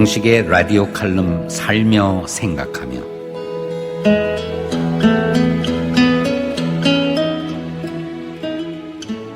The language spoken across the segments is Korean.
김동식의 라디오 칼럼 살며 생각하며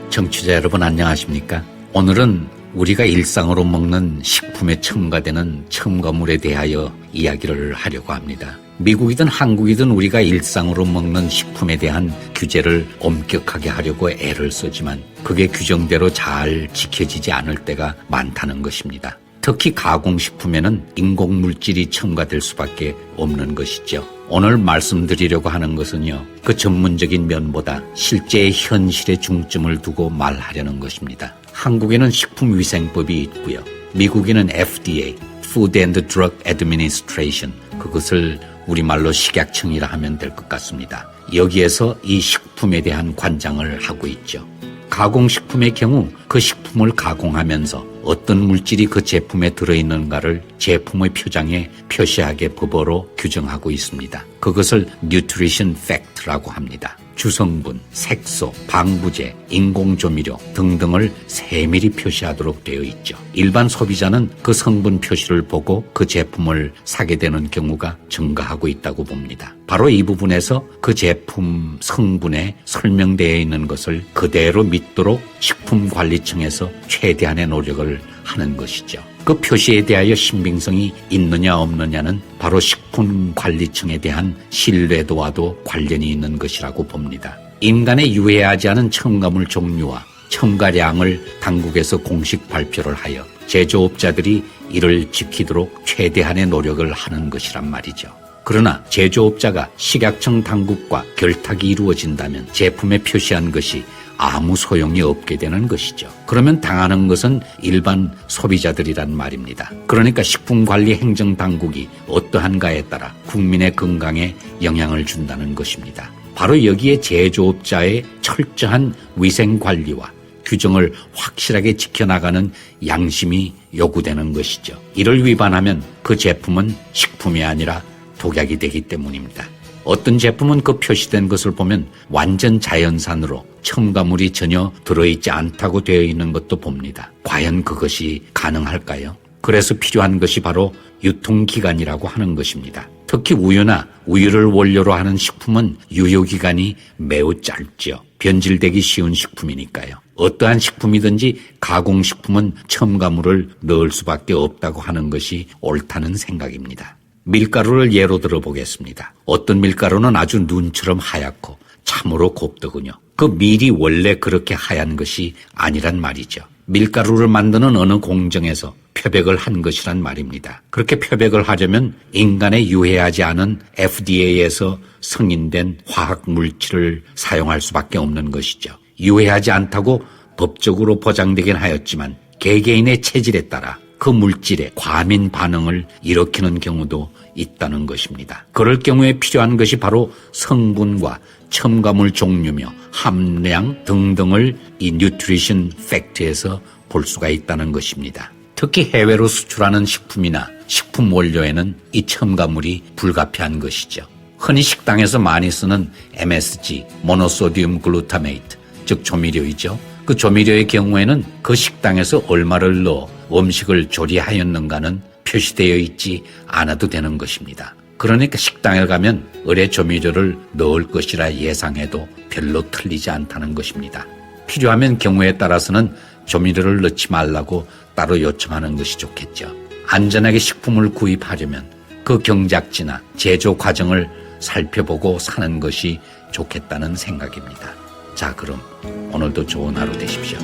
청취자 여러분 안녕하십니까? 오늘은 우리가 일상으로 먹는 식품에 첨가되는 첨가물에 대하여 이야기를 하려고 합니다. 미국이든 한국이든 우리가 일상으로 먹는 식품에 대한 규제를 엄격하게 하려고 애를 쓰지만 그게 규정대로 잘 지켜지지 않을 때가 많다는 것입니다. 특히 가공식품에는 인공물질이 첨가될 수밖에 없는 것이죠. 오늘 말씀드리려고 하는 것은요, 그 전문적인 면보다 실제의 현실의 중점을 두고 말하려는 것입니다. 한국에는 식품위생법이 있고요. 미국에는 FDA, Food and Drug Administration, 그것을 우리말로 식약청이라 하면 될 것 같습니다. 여기에서 이 식품에 대한 관장을 하고 있죠. 가공식품의 경우 그 식품을 가공하면서 어떤 물질이 그 제품에 들어있는가를 제품의 표장에 표시하게 법으로 규정하고 있습니다. 그것을 뉴트리션 팩트라고 합니다. 주성분, 색소, 방부제, 인공조미료 등등을 세밀히 표시하도록 되어 있죠. 일반 소비자는 그 성분 표시를 보고 그 제품을 사게 되는 경우가 증가하고 있다고 봅니다. 바로 이 부분에서 그 제품 성분에 설명되어 있는 것을 그대로 믿도록 식품관리청에서 최대한의 노력을 하는 것이죠. 그 표시에 대하여 신빙성이 있느냐 없느냐는 바로 식품관리청에 대한 신뢰도와도 관련이 있는 것이라고 봅니다. 인간에 유해하지 않은 첨가물 종류와 첨가량을 당국에서 공식 발표를 하여 제조업자들이 이를 지키도록 최대한의 노력을 하는 것이란 말이죠. 그러나 제조업자가 식약청 당국과 결탁이 이루어진다면 제품에 표시한 것이 아무 소용이 없게 되는 것이죠. 그러면 당하는 것은 일반 소비자들이란 말입니다. 그러니까 식품관리행정당국이 어떠한가에 따라 국민의 건강에 영향을 준다는 것입니다. 바로 여기에 제조업자의 철저한 위생관리와 규정을 확실하게 지켜나가는 양심이 요구되는 것이죠. 이를 위반하면 그 제품은 식품이 아니라 독약이 되기 때문입니다. 어떤 제품은 그 표시된 것을 보면 완전 자연산으로 첨가물이 전혀 들어있지 않다고 되어 있는 것도 봅니다. 과연 그것이 가능할까요? 그래서 필요한 것이 바로 유통기간이라고 하는 것입니다. 특히 우유나 우유를 원료로 하는 식품은 유효기간이 매우 짧죠. 변질되기 쉬운 식품이니까요. 어떠한 식품이든지 가공식품은 첨가물을 넣을 수밖에 없다고 하는 것이 옳다는 생각입니다. 밀가루를 예로 들어 보겠습니다. 어떤 밀가루는 아주 눈처럼 하얗고 참으로 곱더군요. 그 밀이 원래 그렇게 하얀 것이 아니란 말이죠. 밀가루를 만드는 어느 공정에서 표백을 한 것이란 말입니다. 그렇게 표백을 하려면 인간에 유해하지 않은 FDA에서 승인된 화학 물질을 사용할 수밖에 없는 것이죠. 유해하지 않다고 법적으로 보장되긴 하였지만 개개인의 체질에 따라 그 물질의 과민 반응을 일으키는 경우도 있다는 것입니다. 그럴 경우에 필요한 것이 바로 성분과 첨가물 종류며 함량 등등을 이 뉴트리션 팩트에서 볼 수가 있다는 것입니다. 특히 해외로 수출하는 식품이나 식품 원료에는 이 첨가물이 불가피한 것이죠. 흔히 식당에서 많이 쓰는 MSG, 모노소디움 글루타메이트, 즉 조미료이죠. 그 조미료의 경우에는 그 식당에서 얼마를 넣어 음식을 조리하였는가는 표시되어 있지 않아도 되는 것입니다. 그러니까 식당에 가면 의뢰 조미료를 넣을 것이라 예상해도 별로 틀리지 않다는 것입니다. 필요하면 경우에 따라서는 조미료를 넣지 말라고 따로 요청하는 것이 좋겠죠. 안전하게 식품을 구입하려면 그 경작지나 제조 과정을 살펴보고 사는 것이 좋겠다는 생각입니다. 자, 그럼 오늘도 좋은 하루 되십시오.